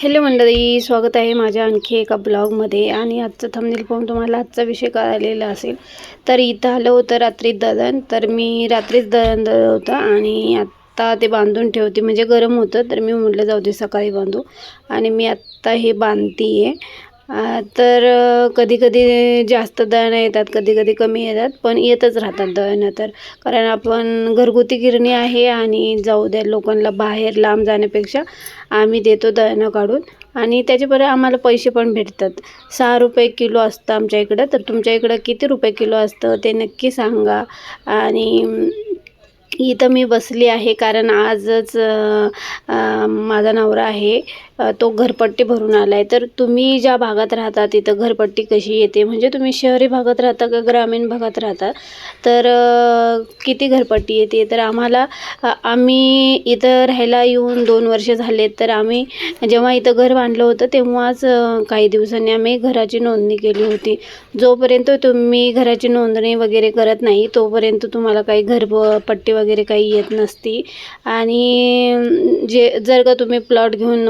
Hello मंडळी स्वागत आहे माझ्या आणखी एका ब्लॉगमध्ये. आणि आजचं थंबनेल पाहून तुम्हाला आजचा विषय कळलेला असेल. तर इथं आलं होतं रात्री दळण. तर मी रात्रीच दळण दळलं होतं आणि आत्ता ते बांधून ठेवते. म्हणजे गरम होतं तर मी म्हटलं जाऊ दे सकाळी बांधू. आणि मी आत्ता हे बांधते आहे तर कधी कधी जास्त दळणं येतात कधी कधी कमी येतात पण येतच राहतात दळणं तर. कारण आपण घरगुती गिरणी आहे आणि जाऊ द्या लोकांना बाहेर लांब जाण्यापेक्षा आम्ही देतो दळणं काढून आणि त्याच्यापर्यंत आम्हाला पैसे पण भेटतात. सहा रुपये किलो असतं आमच्या इकडं तर तुमच्या इकडं किती रुपये किलो असतं ते नक्की सांगा. आणि इथं मी बसली आहे कारण आजच माझा नवरा आहे. तो घरपट्टी भरून आला आहे तर तुम्ही ज्या भागात राहता तिथं घरपट्टी कशी येते? म्हणजे तुम्ही शहरी भागात राहता का ग्रामीण भागात राहता? तर किती घरपट्टी येते? तर आम्हाला आम्ही इथं राहायला येऊन दोन वर्ष झाले तर आम्ही जेव्हा इथं घर बांधलं होतं तेव्हाच काही दिवसांनी आम्ही घराची नोंदणी केली होती. जोपर्यंत तुम्ही घराची नोंदणी वगैरे करत नाही तोपर्यंत तुम्हाला काही घरपट्टी वगैरे काही येत नसती. आणि जे जर का तुम्ही प्लॉट घेऊन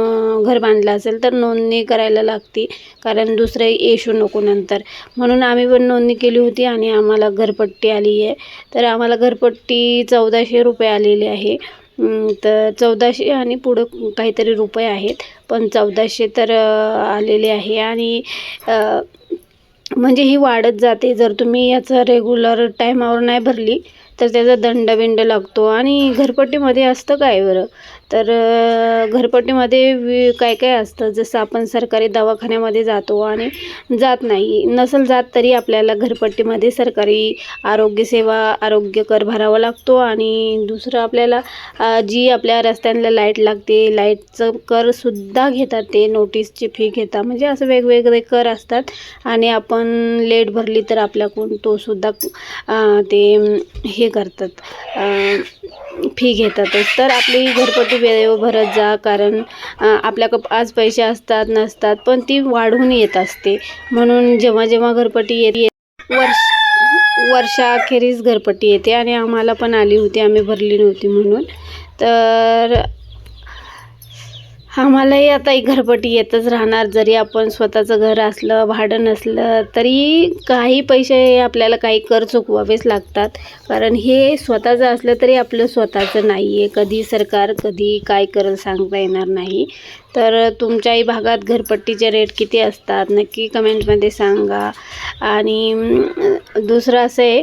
घर बांधलं असेल तर नोंदणी करायला लागती. कारण दुसरे येशू नको नंतर. म्हणून आम्ही पण नोंदणी केली होती आणि आम्हाला घरपट्टी आली आहे तर आम्हाला घरपट्टी चौदाशे रुपये आलेली आहे. तर चौदाशे आणि पुढं काहीतरी रुपये आहेत. पण चौदाशे तर आलेले आहे. आणि म्हणजे ही वाढत जाते. जर तुम्ही याचं रेग्युलर टायमावर नाही भरली तर त्याचा दंडबिंड लागतो आणि घरपट्टीमध्ये असतं काय बरं? तर घरपट्टीमध्ये वि काय काय असतं? जसं आपण सरकारी दवाखान्यामध्ये जातो आणि जात नाही. नसेल जात तरी आपल्याला घरपट्टीमध्ये सरकारी आरोग्यसेवा आरोग्य कर भरावा लागतो आणि दुसरं आपल्याला जी आपल्या रस्त्यांना लाइट लागते लाईटचं करसुद्धा घेतात ते नोटीसची फी घेतात. म्हणजे असं वेगवेगळे कर असतात आणि आपण लेट भरली तर आपल्याकडून तोसुद्धा ते हे करतात फी घेतातच. तर आपली घरपट्टी वेळेवर भरत जा कारण आपल्या आपल्याकडं आज पैसे असतात नसतात पण ती वाढून येत असते. म्हणून जेव्हा जेव्हा घरपट्टी येते वर्ष वर्षाखेरीस घरपट्टी येते आणि आम्हाला पण आली होती आम्ही भरली नव्हती म्हणून. तर आम्हालाही आता एक घरपट्टी येतच राहणार. जरी आपण स्वतःचं घर असलं भाडं नसलं तरी काही पैसे आपल्याला काही कर चुकवावेच लागतात. कारण हे स्वतःचं असलं तरी आपलं स्वतःचं नाही आहे कधी सरकार कधी काय करेल सांगता येणार नाही. तर तुमच्याही भागात घरपट्टीचे रेट किती असतात? नक्की कमेंटमध्ये सांगा. आणि दुसरं असं आहे